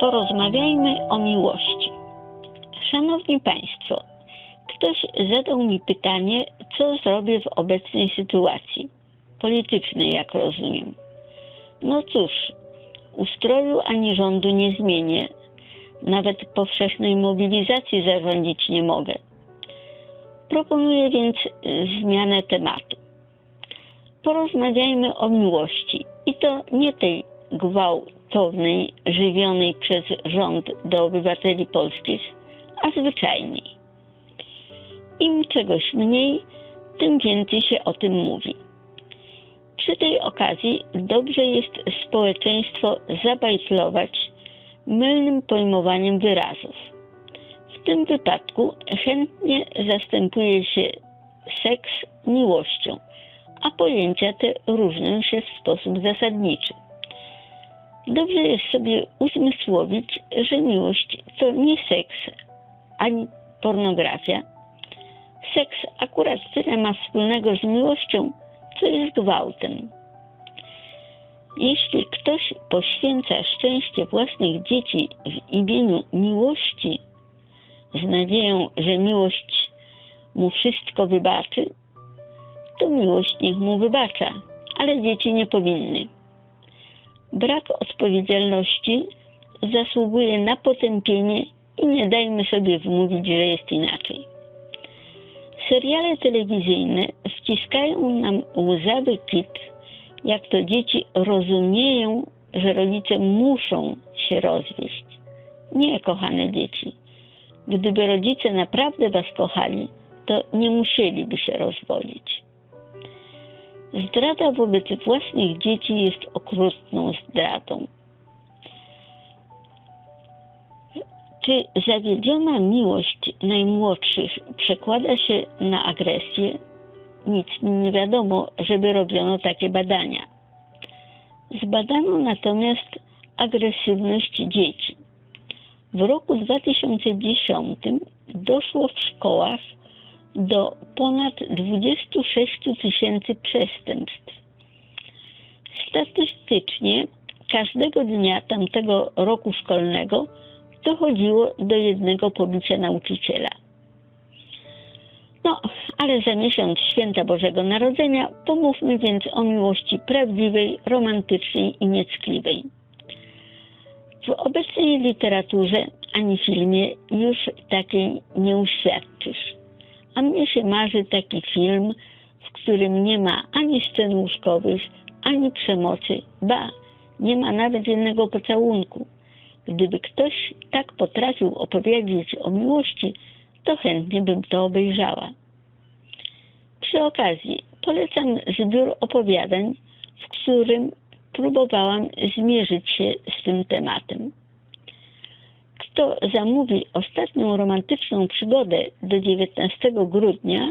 Porozmawiajmy o miłości. Szanowni Państwo, ktoś zadał mi pytanie, co zrobię w obecnej sytuacji politycznej, jak rozumiem. No cóż, ustroju ani rządu nie zmienię, nawet powszechnej mobilizacji zarządzić nie mogę. Proponuję więc y, zmianę tematu. Porozmawiajmy o miłości i to nie tej gwałtownej, żywionej przez rząd do obywateli polskich, a zwyczajniej. Im czegoś mniej, tym więcej się o tym mówi. Przy tej okazji dobrze jest społeczeństwo zabajtlować mylnym pojmowaniem wyrazów. W tym wypadku chętnie zastępuje się seks miłością, a pojęcia te różnią się w sposób zasadniczy. Dobrze jest sobie uzmysłowić, że miłość to nie seks ani pornografia. Seks akurat tyle ma wspólnego z miłością, co jest gwałtem. Jeśli ktoś poświęca szczęście własnych dzieci w imieniu miłości, z nadzieją, że miłość mu wszystko wybaczy, to miłość niech mu wybacza, ale dzieci nie powinny. Brak odpowiedzialności zasługuje na potępienie i nie dajmy sobie wmówić, że jest inaczej. Seriale telewizyjne wciskają nam łzawy kit, jak to dzieci rozumieją, że rodzice muszą się rozwieść. Nie, kochane dzieci. Gdyby rodzice naprawdę was kochali, to nie musieliby się rozwodzić. Zdrada wobec własnych dzieci jest okrutną zdradą. Czy zawiedziona miłość najmłodszych przekłada się na agresję? Nic nie wiadomo, żeby robiono takie badania. Zbadano natomiast agresywność dzieci. W roku 2010 doszło w szkołach do ponad 26 tysięcy przestępstw. Statystycznie każdego dnia tamtego roku szkolnego dochodziło do jednego pobicia nauczyciela. No, ale za miesiąc święta Bożego Narodzenia pomówmy więc o miłości prawdziwej, romantycznej i nieckliwej. W obecnej literaturze ani filmie już takiej nie uświadczysz. A mnie się marzy taki film, w którym nie ma ani scen łóżkowych, ani przemocy, ba, nie ma nawet jednego pocałunku. Gdyby ktoś tak potrafił opowiedzieć o miłości, to chętnie bym to obejrzała. Przy okazji polecam zbiór opowiadań, w którym próbowałam zmierzyć się z tym tematem. Kto zamówi ostatnią romantyczną przygodę do 19 grudnia,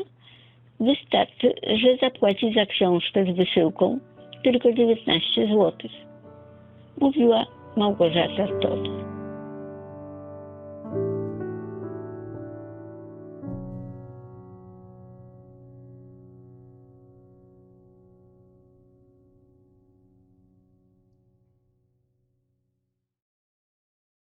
wystarczy, że zapłaci za książkę z wysyłką tylko 19 zł. Mówiła Małgorzata Todd.